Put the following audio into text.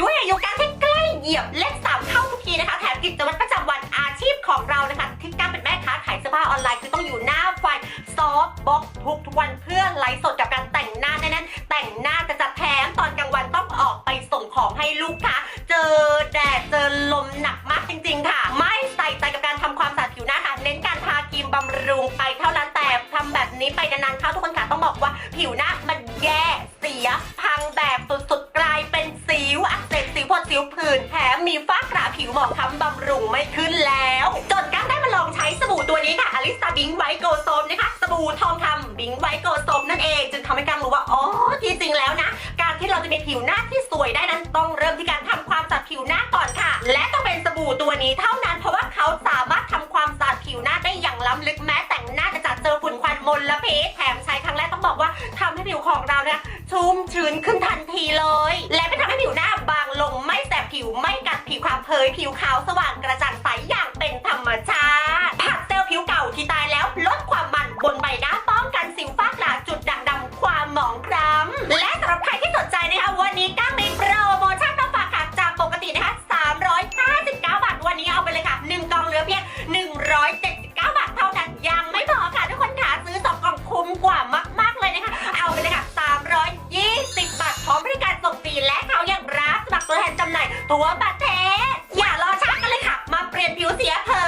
ด้วยอายุการที่ใกล้เหยียบเลขสามเข้าทุกทีนะคะแถมกิจวัตรประจำวันอาชีพของเรานะคะที่การเป็นแม่ค้าขายเสื้อผ้าออนไลน์คือต้องอยู่หน้าไฟซอฟบ็อกทุกทุกวันเพื่อไลฟ์สดกับการแต่งหน้าแน่นๆแต่งหน้าจะจัดแถมตอนกลางวันต้องออกไปส่งของให้ลูกค้าเจอแดดเจอลมหนักมากจริง ๆ ค่ะ ไม่ใส่ใจกับการทำความสะอาดผิวหน้าค่ะเน้นการทาครีมบำรุงไปเท่านั้นแต่ทำแบบนี้ไปนานๆเข้าทุกคนค่ะต้องบอกว่าผิวหน้ามันแย่เสียพังแบบสุด วผื่นแถมมีฝ้ากระผิวหมองคล้ำบำรุงไม่ขึ้นแล้ว จนก้างได้มาลองใช้สบู่ตัวนี้ค่ะอลิสตาบิงไวโกโซมนะคะ สบู่ทองคำบิงไวโกโซมนั่นเอง จึงทำให้ก้างรู้ว่า อ๋อ ที่จริงแล้วนะ การที่เราจะมีผิวหน้าที่สวยได้นั้นต้องเริ่มที่การทำความสะอาดผิวหน้าก่อนค่ะ และต้องเป็นสบู่ตัวนี้เท่านั้นเพราะว่าเขาสามารถทำความสะอาดผิวหน้าได้อย่างล้ำลึกแม้แต่งหน้าจะจัดเจอฝุ่นควันมลพิษแถมใช้ครั้งแรกต้องบอกว่าทำให้ผิวของเราเนี่ยชุ่มชื้นขึ้นทันทีเลย และไม่ทำให้ผิวหน้ ยผิวขาวสว่างกระจ่างใสอย่างเป็นธรรมชาติผัดเซลล์ผิวเก่าที่ตายแล้วลดความมันบนใบหน้าป้องกันสิวฟ้ากระจุดด่างดำความหมองคล้ำและสำหรับใครที่สนใจนะคะวันนี้ก้างมีโปรโมชั่นมาฝากค่ะจากปกตินะคะ359 บาทวันนี้เอาไปเลยค่ะ 1กล่องเหลือเพียง179บาทเท่านั้นยังไม่พอค่ะทุกคนค่ะซื้อ2กล่องคุ้มกว่ามากๆเลยนะคะเอาไปเลยค่ะ320บาทพร้อมบริการส่งฟรีและเขายังรับสมัครตัวแทนจำหน่ายตัวบัตร เปลี่ยนผิวเสียเธอ